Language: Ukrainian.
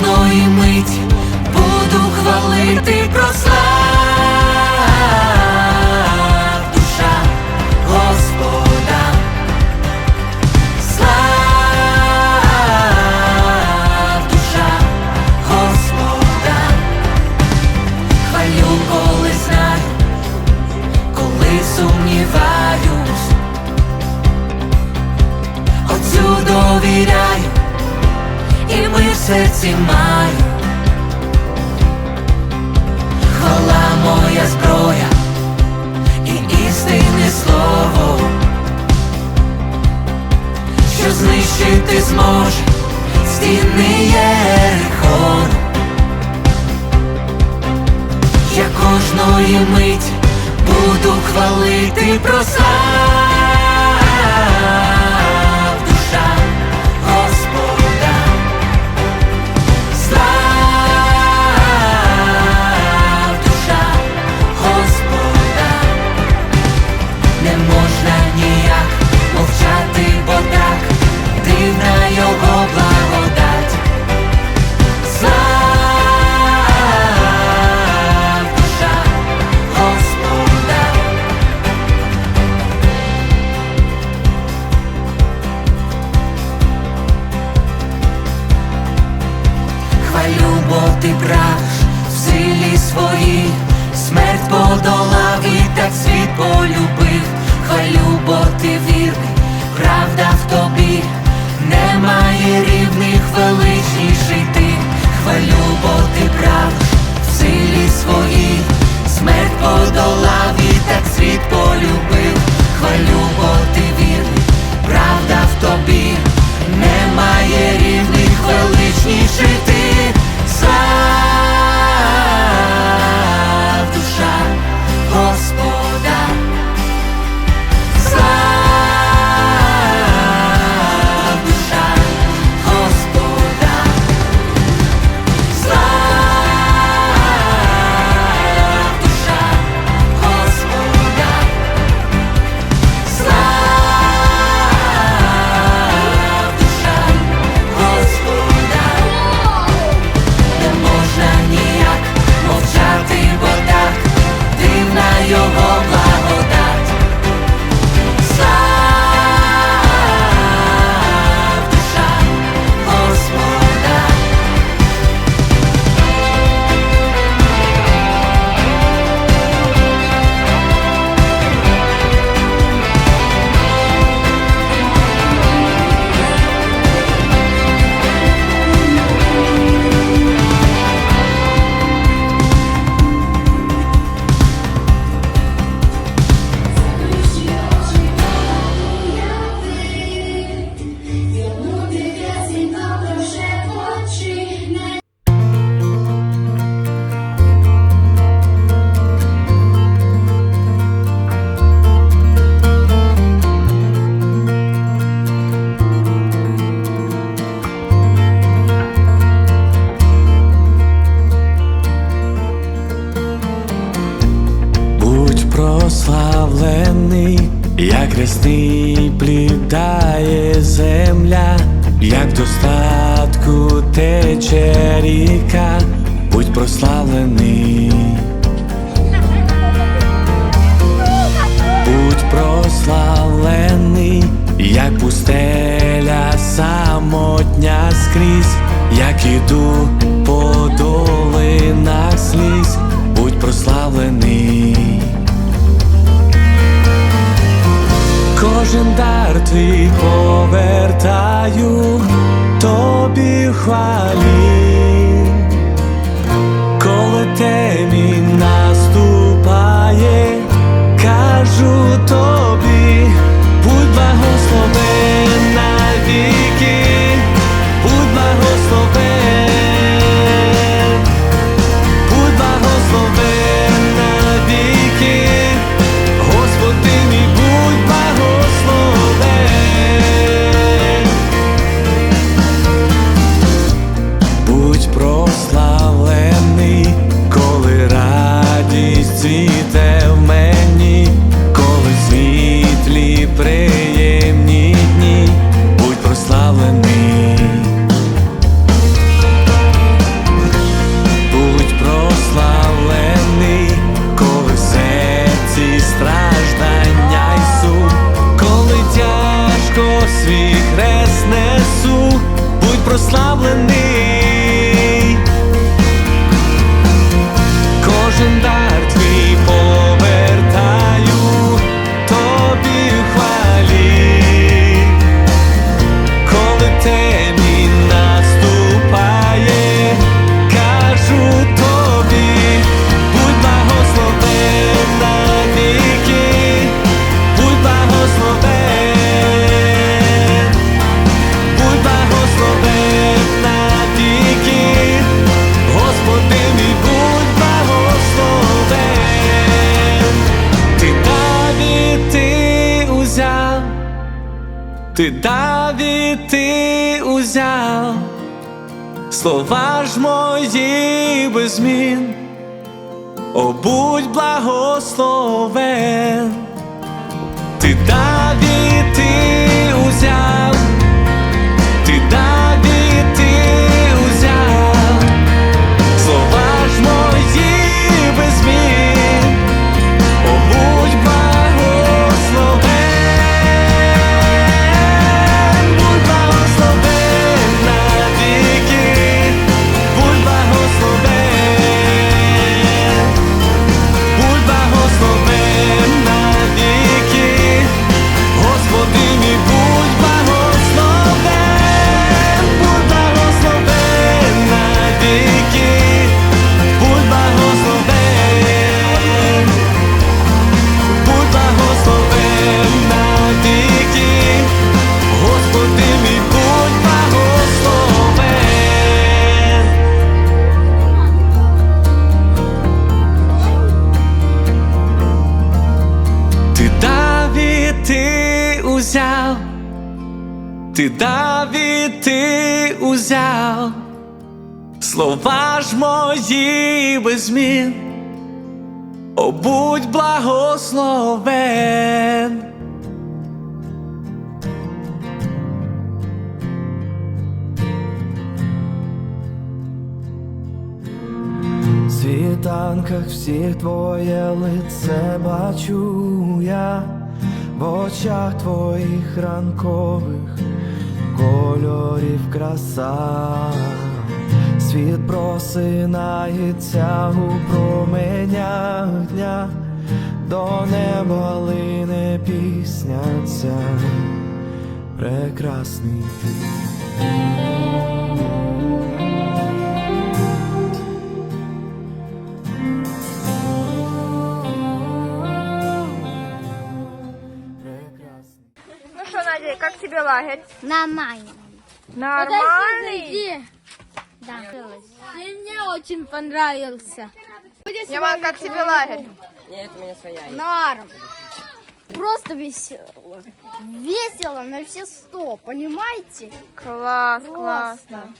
кожної мить буду хвалити прослав серці маю. Хвала моя зброя і істинне слово, що знищити зможе стіни Єрихон. Я кожної миті буду хвалити прослав душа ти прав в силі своїй, смерть подолав і так світ полюбив. хай бо ти вірний, правда в тобі, немає рівних величніший ти. Хвалю, бо ти прав в силі своїй, земля, як достатку тече ріка, будь прославлений, будь прославлений, як пустеля самотня скрізь, як іду твій повертаю тобі хвалі, коли темінь 你 ти дав і ти узяв, слова ж мої без змін, о будь благословен, ти дав ти дав і ти узяв, слова ж мої без змін. О, будь благословен. Світанках всіх твоє лице бачу я, в очах твоїх ранкових кольорів краса, світ просинається у променях дня, до неба лине пісня ця, прекрасний ти. Как тебе лагерь? Нормально. Нормальный? Да. И мне очень понравился. Яман, как тебе лагерь? Норм. Просто весело. Весело на все сто, понимаете? Класс, классно.